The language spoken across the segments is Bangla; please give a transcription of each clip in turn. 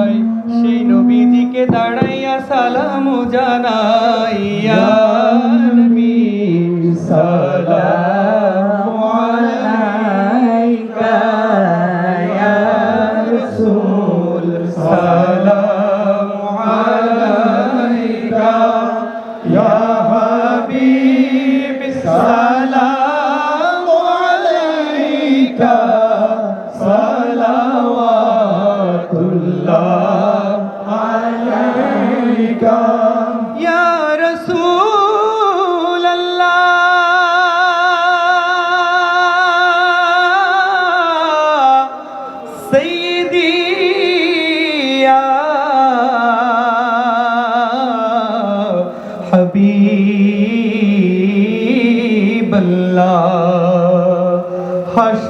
সবাই সেই নবীজিকে দাঁড়াইয়া সালাম জানাইয়া।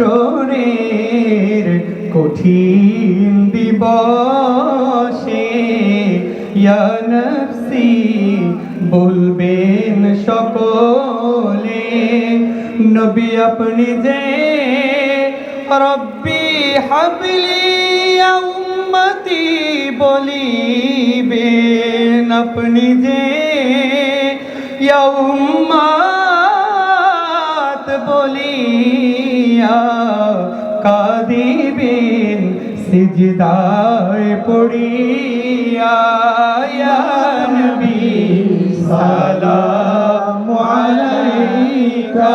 হাসরের কঠিন দিবসে নফসি বলবেন সকলে, নবী আপনি যে রব্বি হাবলি উম্মতি বলিবেন, আপনি যে ইয়া বলিয়া কাঁদিবেন সিজদায় পড়িয়া নবী সালামু আলাইকা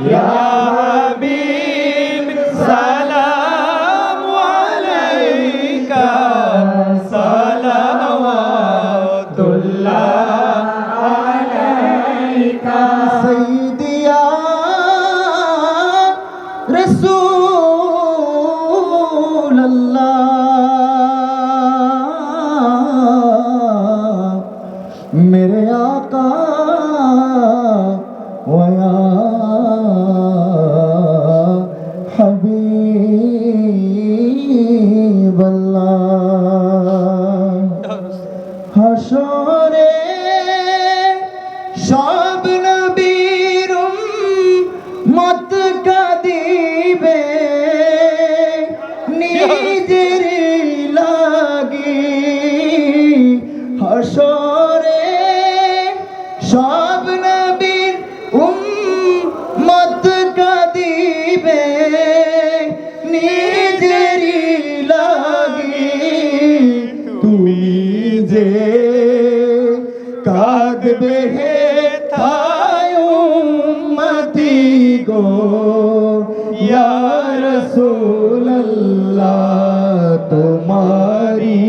ইয়া কাঁদবে হে থায় উম্মতি গো। ইয়া রাসূলুল্লাহ তোমারি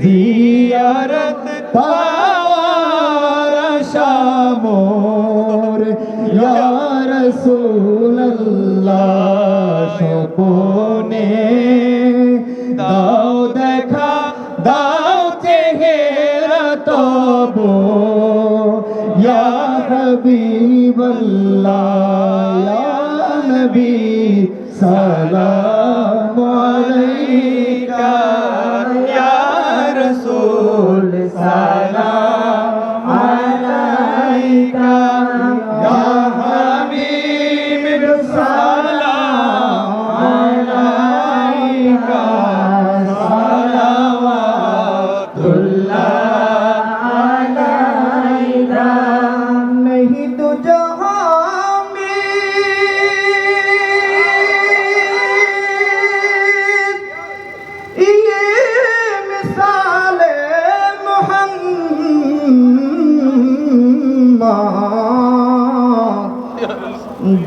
জিয়ারত পাওয়ার শামোর ইয়া সপনে দাও নবী সালাম আলাইকা ইয়া রাসূল সালাম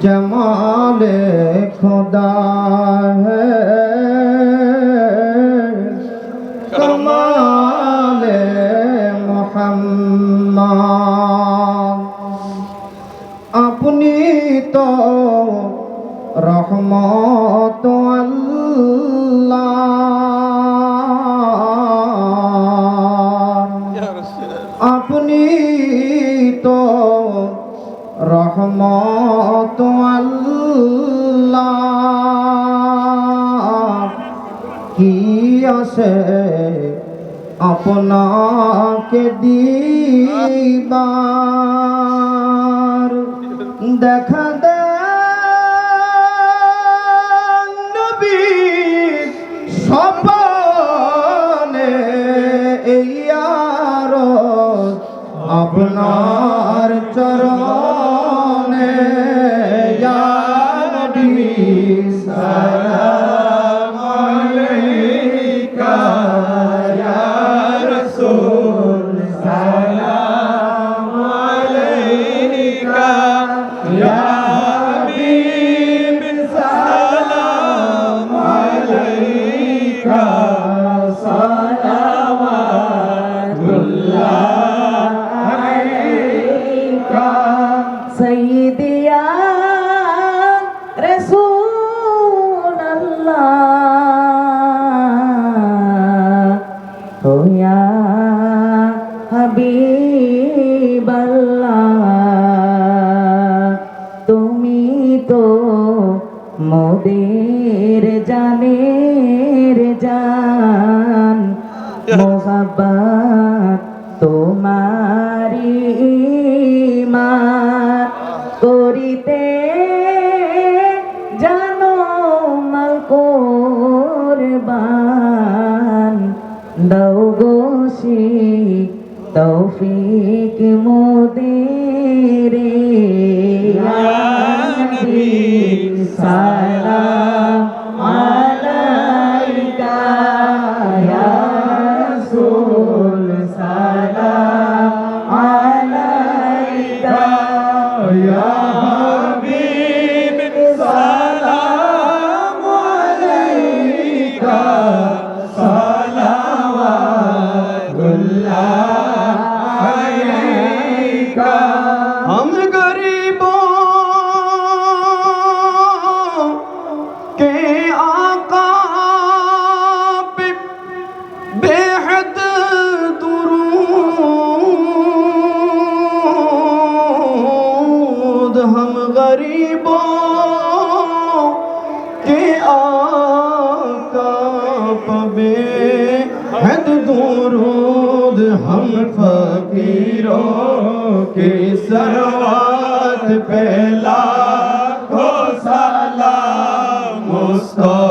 जमाल खुदा है कमाल मोहम्मद अपनी तो रहमत अल्लाह अपनी तो রহমত কি আসে আপনাকে দিবার? দেখা দেন अपना हर মোদের জানের জান মোহাব্বত তোমারি ইমান করিতে জানো মাল কোরবান। দাও গোশি তৌফিক মোদের ইয়া ہم فقیروں کی سروات پہلا لاکھوں سالہ مستور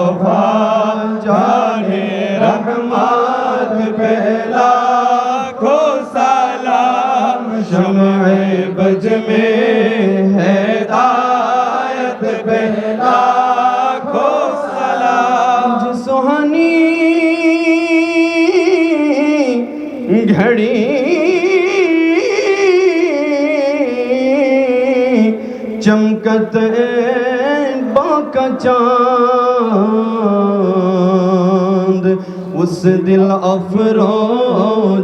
گھڑی چمکت باقا چاند، اس دل افرو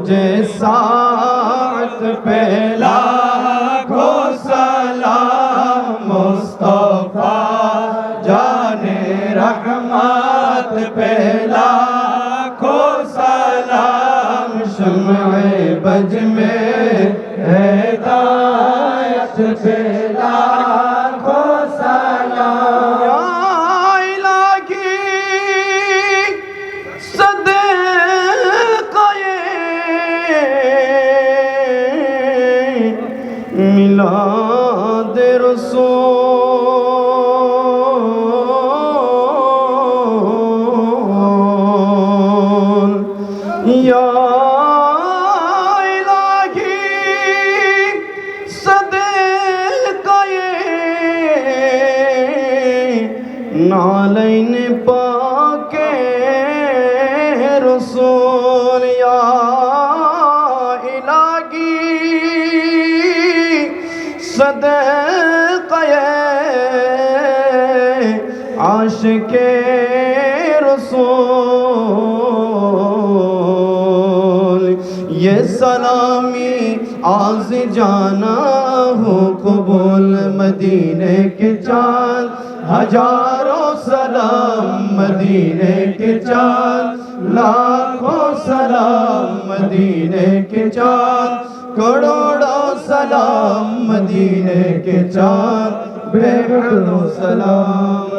جیسا پہلا کو سلام مصطفیٰ، جان رحمت پہلا सलाम शमए बज में हिदायत पे लाखों सलाम या इलाही نالین پاک رسول یا الہی صدقے عاشق سلامی آز جانا ہو قبول مدینے کے چاند۔ ہزاروں سلام مدینے کے چاند۔ لاکھوں سلام مدینے کے چاند۔ کروڑوں سلام مدینے کے چاند۔ بے سلام۔